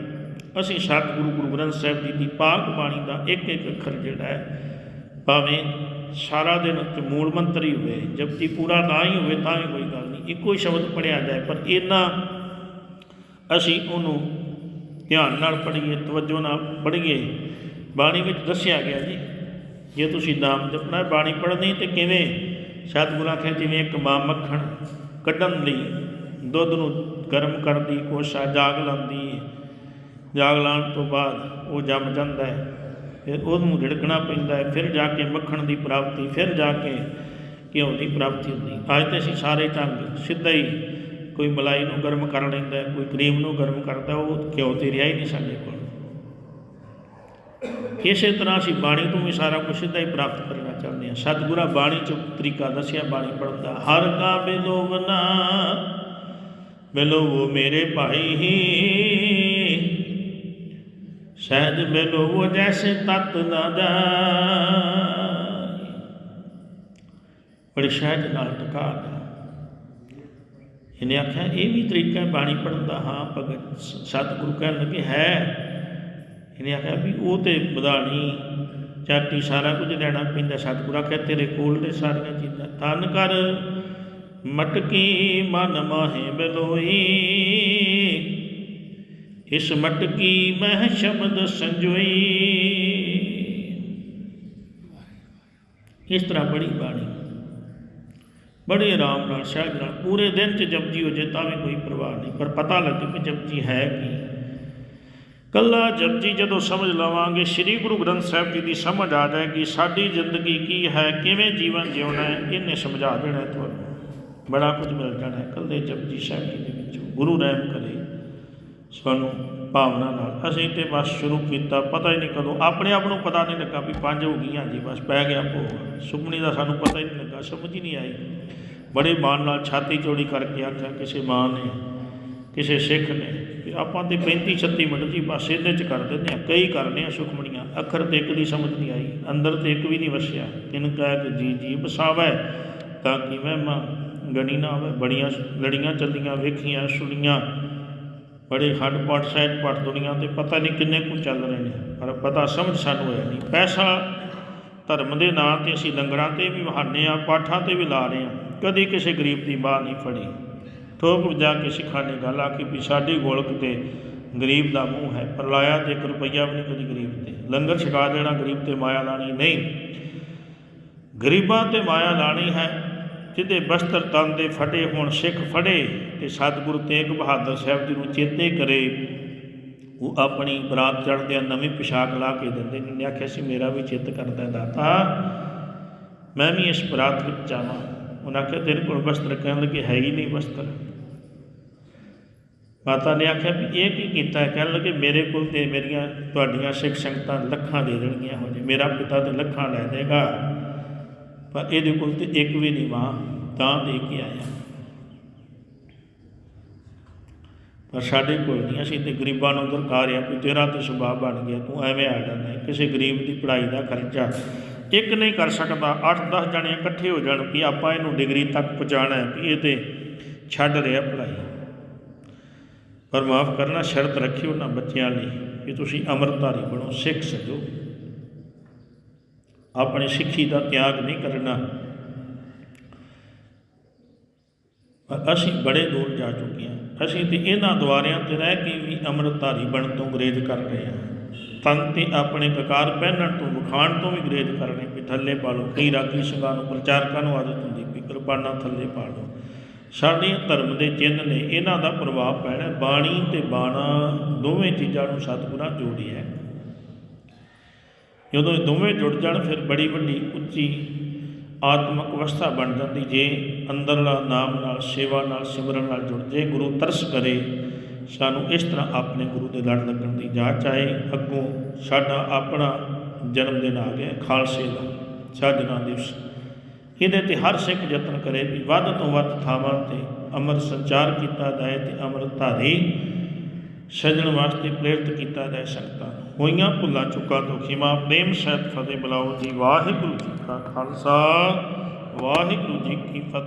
ਅਸੀਂ ਸਤਿਗੁਰੂ ਗੁਰੂ ਗ੍ਰੰਥ ਸਾਹਿਬ ਜੀ ਦੀ ਪਾਕ ਬਾਣੀ ਦਾ ਇੱਕ ਇੱਕ ਅੱਖਰ ਜਿਹੜਾ ਹੈ, ਭਾਵੇਂ ਸਾਰਾ ਦਿਨ ਤੇ ਮੂਲ ਮੰਤਰ ਹੀ ਹੋਵੇ ਜਪਜੀ ਪੂਰਾ ਨਾ ਹੀ ਹੋਵੇ ਤਾਂ ਵੀ ਕੋਈ ਗੱਲ ਨਹੀਂ। ਇੱਕੋ ਹੀ ਸ਼ਬਦ ਪੜਿਆ ਜਾਏ, ਪਰ ਇਹਨਾਂ ਅਸੀਂ ਉਹਨੂੰ ਧਿਆਨ ਨਾਲ ਪੜ੍ਹੀਏ, ਤਵੱਜੋ ਨਾਲ ਪੜ੍ਹੀਏ। ਬਾਣੀ ਵਿੱਚ ਦੱਸਿਆ ਗਿਆ ਜੀ, ਜੇ ਤੁਸੀਂ ਨਾਮ ਜਪਣਾ, ਬਾਣੀ ਪੜ੍ਹਨੀ ਤੇ ਕਿਵੇਂ? ਸਤਿਗੁਰਾਂ ਆਖਿਆ, ਜਿਵੇਂ ਇੱਕ ਮਾਂ ਮੱਖਣ ਕੱਢਣ ਲਈ ਦੁੱਧ ਨੂੰ ਗਰਮ ਕਰਨ ਕਰਦੀ ਕੋਸ਼ਾ ਜਾਗ ਲਾਉਂਦੀ ਹੈ ਜਾਗ ਲਾਉਣ ਤੋਂ ਬਾਅਦ ਉਹ ਜੰਮ ਜਾਂਦਾ ਹੈ ਫਿਰ ਉਹਨੂੰ ਰਿੜਕਣਾ ਪੈਂਦਾ ਹੈ, ਫਿਰ ਜਾ ਕੇ ਮੱਖਣ ਦੀ ਪ੍ਰਾਪਤੀ, ਫਿਰ ਜਾ ਕੇ ਘਿਓ ਦੀ ਪ੍ਰਾਪਤੀ ਹੁੰਦੀ ਅੱਜ ਤੇ ਅਸੀਂ ਸਾਰੇ ਢੰਗ ਸਿੱਧਾ ਹੀ ਕੋਈ ਮਲਾਈ ਨੂੰ ਗਰਮ ਕਰ ਲੈਂਦਾ ਕੋਈ ਕਰੀਮ ਨੂੰ ਗਰਮ ਕਰਦਾ, ਉਹ ਘਿਓ ਤੇ ਰਿਹਾ ਹੀ ਨਹੀਂ ਸਾਡੇ ਕੋਲ। ਇਸੇ ਤਰ੍ਹਾਂ ਅਸੀਂ ਬਾਣੀ ਤੋਂ ਵੀ ਸਾਰਾ ਕੁਝ ਸਿੱਧਾ ਹੀ ਪ੍ਰਾਪਤ ਕਰਨਾ ਚਾਹੁੰਦੇ ਹਾਂ। ਸਤਿਗੁਰਾਂ, ਬਾਣੀ ਚ ਤਰੀਕਾ ਦੱਸਿਆ, ਬਾਣੀ ਪੜ੍ਹਨ ਦਾ। ਹਰ ਕਾ ਬਿਲੋਵਨਾ, ਬਿਲੋਵੋ ਮੇਰੇ ਭਾਈ। ਹੀ ਸਹਿਜ ਬਿਲੋਵੋ ਜੈਸੇ ਤਤ ਨਾ ਜਾਏ। ਬੜੀ ਸਹਿਜ ਨਾਲ ਟਕਾ ਦਾ ਇਹਨੇ ਆਖਿਆ, ਇਹ ਵੀ ਤਰੀਕਾ ਹੈ ਬਾਣੀ ਪੜ੍ਹਨ ਦਾ। ਹਾਂ, ਭਗਤ ਸਤਿਗੁਰੂ ਕਹਿਣ ਲੱਗੇ, ਹੈ। ਇਹਨੇ ਆਖਿਆ ਵੀ ਉਹ ਤੇ ਬਧਾਣੀ ਚਾਟੀ ਸਾਰਾ ਕੁਝ ਲੈਣਾ ਪੈਂਦਾ। ਸਤਿਗੁਰੂ ਆਖਿਆ, ਤੇਰੇ ਕੋਲ ਨੇ ਸਾਰੀਆਂ ਚੀਜ਼ਾਂ। ਤਨ ਕਰ, ਮਟਕੀ ਮਨ ਮਾਹੇ ਬਲੋਈ। ਇਸ ਮਟਕੀ ਮਹਿ ਸ਼ਬਦ ਸੰਜੋਈ। ਇਸ ਤਰ੍ਹਾਂ ਬੜੀ ਬਾਣੀ। ਬੜੇ ਆਰਾਮ ਨਾਲ, ਸਹਿਜ ਨਾਲ, ਪੂਰੇ ਦਿਨ ਚ ਜਪਜੀ ਹੋ ਜੇ ਤਾਂ ਵੀ ਕੋਈ ਪਰਵਾਹ ਨਹੀਂ। ਪਰ ਪਤਾ ਲੱਗੇ ਕਿ ਜਪਜੀ ਹੈ ਕੀ। ਕੱਲਾ ਜਪਜੀ ਜਦੋਂ ਸਮਝ ਲਵਾਂਗੇ, ਸ੍ਰੀ ਗੁਰੂ ਗ੍ਰੰਥ ਸਾਹਿਬ ਜੀ ਦੀ ਸਮਝ ਆ ਜਾਏਗੀ ਸਾਡੀ ਜ਼ਿੰਦਗੀ ਕੀ ਹੈ, ਕਿਵੇਂ ਜੀਵਨ ਜਿਉਣਾ ਹੈ, ਇਹਨੇ ਸਮਝਾ ਦੇਣਾ ਤੁਹਾਨੂੰ। ਬੜਾ ਕੁਝ ਮਿਲ ਜਾਣਾ ਹੈ। ਕੱਲੇ ਜਪਜੀ ਸਾਹਿਬ ਜੀ ਦੇ ਵਿੱਚੋਂ, ਗੁਰੂ ਰਹਿਮ ਕਰੇ। ਸਾਨੂੰ ਭਾਵਨਾ ਨਾਲ। ਅਸੀਂ ਤੇ ਬਸ ਸ਼ੁਰੂ ਕੀਤਾ, ਪਤਾ ਹੀ ਨਹੀਂ ਕਦੋਂ। ਆਪਣੇ ਆਪ ਨੂੰ ਪਤਾ ਨਹੀਂ ਲੱਗਾ ਵੀ ਪੰਜ ਹੋ ਗਈਆਂ ਜੀ, ਬਸ ਪੈ ਗਿਆ ਭੋਗ। ਸੁਪਨੀ ਦਾ ਸਾਨੂੰ ਪਤਾ ਹੀ ਨਹੀਂ ਲੱਗਾ, ਸਮਝ ਹੀ ਨਹੀਂ ਆਈ। ਬੜੇ ਮਾਣ ਨਾਲ ਛਾਤੀ ਚੋੜੀ ਕਰਕੇ ਆਖਿਆ, ਕਿਸੇ ਮਾਂ ਨੇ, ਕਿਸੇ ਸਿੱਖ ਨੇ, ਵੀ ਆਪਾਂ ਤੇ 35 36 ਮਿੰਟ ਜੀ ਬਸ ਇਹਦੇ ਚ ਕਰ ਦਿੰਦੇ ਆ ਕਈ ਕਰਨੇ ਆ ਸੁਖਮਣੀਆਂ। ਅੱਖਰ ਤੇ ਇੱਕ ਦੀ ਸਮਝ ਨਹੀਂ ਆਈ, ਅੰਦਰ ਤੇ ਇੱਕ ਵੀ ਨਹੀਂ ਵਸਿਆ। ਤਿੰਨ ਕਹਿ ਕੇ ਜੀ ਜੀ ਬਸਾਵੈ ਤਾਂ ਕਿ ਮਹਿਮਾ ਗਣੀ ਨਾ ਹੋਵੇ ਬੜੀਆਂ ਲੜੀਆਂ ਚੱਲੀਆਂ ਵੇਖੀਆਂ, ਸੁਣੀਆਂ। ਬੜੇ ਹੱਡ ਪਾਠ ਸਹਿਜ ਪਾਠ ਦੁਨੀਆ ਤੇ ਪਤਾ ਨਹੀਂ ਕਿੰਨੇ ਕੁ ਚੱਲ ਰਹੇ ਨੇ। ਪਰ ਪਤਾ, ਸਮਝ ਸਾਨੂੰ ਹੈ ਨਹੀਂ। ਪੈਸਾ ਧਰਮ ਦੇ ਨਾਂ ਤੇ ਅਸੀਂ ਲੰਗਰਾਂ ਤੇ ਵੀ ਵਹਾਨੇ ਆ ਪਾਠਾਂ ਤੇ ਵੀ ਲਾ ਰਹੇ ਆ ਕਦੀ ਕਿਸੇ ਗਰੀਬ ਦੀ ਬਾਹ ਨਹੀਂ ਫੜੀ। ਠੋਕ ਜਾ ਕੇ ਸਿੱਖਾਂ ਨੇ ਗੱਲ ਆਖੀ ਵੀ ਸਾਡੀ ਗੋਲਕ ਤੇ ਗਰੀਬ ਦਾ ਮੂੰਹ ਹੈ, ਪਰ ਲਾਇਆ ਤੇ 1 ਰੁਪਈਆ ਵੀ ਨਹੀਂ ਕਦੀ ਗਰੀਬ ਤੇ। ਲੰਗਰ ਛਕਾ ਦੇਣਾ, ਗਰੀਬ ਤੇ ਮਾਇਆ ਲਾਣੀ ਨਹੀਂ। ਗਰੀਬਾਂ ਤੇ ਮਾਇਆ ਲਾਣੀ ਹੈ ਜਿਹਦੇ ਬਸਤਰ ਤਨ ਦੇ ਫਟੇ ਹੋਣ ਸਿੱਖ ਫੜੇ ਤੇ ਸਤਿਗੁਰੂ ਤੇਗ ਬਹਾਦਰ ਸਾਹਿਬ ਜੀ ਨੂੰ ਚੇਤੇ ਕਰੇ, ਉਹ ਆਪਣੀ ਬਰਾਤ ਚੜ੍ਹਦਿਆਂ ਨਵੀਂ ਪੋਸ਼ਾਕ ਲਾ ਕੇ ਦਿੰਦੇ ਨੇ। ਆਖਿਆ ਸੀ ਮੇਰਾ ਵੀ ਚਿੱਤ ਕਰਦਾ ਦਾਤਾ, ਮੈਂ ਵੀ ਇਸ ਬਰਾਤ ਵਿੱਚ ਜਾਵਾਂ। ਉਹਨਾਂ ਆਖਿਆ, ਤੇਰੇ ਕੋਲ ਵਸਤਰ ਕਹਿਣ ਲੱਗੇ, ਹੈ ਹੀ ਨਹੀਂ ਵਸਤਰ ਮਾਤਾ ਨੇ ਆਖਿਆ ਵੀ ਇਹ ਕੀ ਕੀਤਾ ਕਹਿਣ ਲੱਗੇ, ਮੇਰੇ ਕੋਲ ਤੇ ਮੇਰੀਆਂ, ਤੁਹਾਡੀਆਂ ਸਿੱਖ ਸੰਗਤਾਂ ਲੱਖਾਂ ਦੇ ਦੇਣਗੀਆਂ ਹੋ ਜੇ ਮੇਰਾ ਪਿਤਾ ਤੇ ਲੱਖਾਂ ਲੈ ਦੇਗਾ। ਪਰ ਇਹਦੇ ਕੋਲ ਤੇ ਇੱਕ ਵੀ ਨਹੀਂ ਮਾਂ, ਤਾਂ ਦੇ ਕੇ ਆਇਆ। ਪਰ ਸਾਡੇ ਕੋਲ ਨਹੀਂ ਅਸੀਂ ਤੇ ਗਰੀਬਾਂ ਨੂੰ ਦਰਕਾਰ ਆ ਵੀ ਤੇਰਾ ਤੇ ਸੁਭਾਅ ਬਣ ਗਿਆ, ਤੂੰ ਐਵੇਂ ਆ ਜਾਂਦਾ ਕਿਸੇ ਗਰੀਬ ਦੀ ਪੜ੍ਹਾਈ ਦਾ ਖਰਚਾ ਇੱਕ ਨਹੀਂ ਕਰ ਸਕਦਾ। 8-10 ਜਣੇ ਇਕੱਠੇ ਹੋ ਜਾਣ ਵੀ ਆਪਾਂ ਇਹਨੂੰ ਡਿਗਰੀ ਤੱਕ ਪਹੁੰਚਾਉਣਾ ਹੈ ਵੀ ਇਹ ਤੇ ਛੱਡ ਰਿਹਾ ਪੜ੍ਹਾਈ। ਪਰ ਮਾਫ ਕਰਨਾ, ਸ਼ਰਤ ਰੱਖੀ ਉਹਨਾਂ ਬੱਚਿਆਂ ਲਈ ਕਿ ਤੁਸੀਂ ਅੰਮ੍ਰਿਤਧਾਰੀ ਬਣੋ, ਸਿੱਖ ਸਜੋ। ਆਪਣੀ ਸਿੱਖੀ ਦਾ ਤਿਆਗ ਨਹੀਂ ਕਰਨਾ। ਪਰ ਅਸੀਂ ਬੜੇ ਦੂਰ ਜਾ ਚੁੱਕੇ ਹਾਂ। ਅਸੀਂ ਤੇ ਇਹਨਾਂ ਦੁਆਰਿਆਂ ਤੇ ਰਹਿ ਕੇ ਵੀ ਅੰਮ੍ਰਿਤਧਾਰੀ ਬਣਨ ਤੋਂ ਗਰੇਜ ਕਰ ਰਹੇ ਹਾਂ। ਤਨ ਤੇ ਆਪਣੇ ਕਕਾਰ ਪਹਿਨਣ ਤੋਂ, ਵਿਖਾਣ ਤੋਂ ਵੀ ਗਰੇਜ ਕਰਨੇ ਵੀ ਥੱਲੇ ਪਾ ਲਓ। ਕਈ ਰਾਗੀ ਸਿੰਘਾਂ ਨੂੰ ਪ੍ਰਚਾਰਕਾਂ ਨੂੰ ਆਦਤ ਹੁੰਦੀ ਵੀ ਕਿਰਪਾਨਾਂ ਥੱਲੇ ਪਾ ਲਓ। ਸਾਡੇ ਧਰਮ ਦੇ ਚਿੰਨ੍ਹ ਨੇ ਇਹਨਾਂ ਦਾ ਪ੍ਰਭਾਵ ਪੈਣਾ। ਬਾਣੀ ਤੇ ਬਾਣਾ ਦੋਵੇਂ ਚੀਜ਼ਾਂ ਨੂੰ ਸਤਿਗੁਰਾਂ ਜੋੜੀ ਹੈ। ਜਦੋਂ ਇਹ ਦੋਵੇਂ ਜੁੜ ਜਾਣ, ਫਿਰ ਬੜੀ ਵੱਡੀ ਉੱਚੀ ਆਤਮਿਕ ਅਵਸਥਾ ਬਣ ਜਾਂਦੀ। ਜੇ ਅੰਦਰਲਾ ਨਾਮ ਨਾਲ, ਸੇਵਾ ਨਾਲ, ਸਿਮਰਨ ਨਾਲ ਜੁੜ ਜੇ, ਗੁਰੂ ਤਰਸ ਕਰੇ, ਸਾਨੂੰ ਇਸ ਤਰ੍ਹਾਂ ਆਪਣੇ ਗੁਰੂ ਦੇ ਲੜ ਲੱਗਣ ਦੀ ਜਾਚ ਆਏ ਅੱਗੋਂ ਸਾਡਾ ਆਪਣਾ ਜਨਮ ਦਿਨ ਆ ਗਿਆ, ਖਾਲਸੇ ਦਾ, ਸਾਜਨਾ ਦਿਵਸ। ਇਹਦੇ ਤੇ ਹਰ ਸਿੱਖ ਯਤਨ ਕਰੇ ਵੀ ਵੱਧ ਤੋਂ ਵੱਧ ਥਾਵਾਂ ਤੇ ਅੰਮ੍ਰਿਤ ਸੰਚਾਰ ਕੀਤਾ ਜਾਏ ਤੇ ਅੰਮ੍ਰਿਤ ਸਜਣ ਵਾਸਤੇ ਪ੍ਰੇਰਿਤ ਕੀਤਾ ਜਾ ਸਕਦਾ ਹੋਈਆਂ ਭੁੱਲਾਂ ਚੁੱਕਾ ਤੋਂ ਖਿਮਾ ਪ੍ਰੇਮ ਸਹਿਤ ਫਤਿਹ ਬੁਲਾਓ ਜੀ। ਵਾਹਿਗੁਰੂ ਜੀ ਕਾ ਖਾਲਸਾ, ਵਾਹਿਗੁਰੂ ਜੀ ਕੀ ਫਤਿਹ।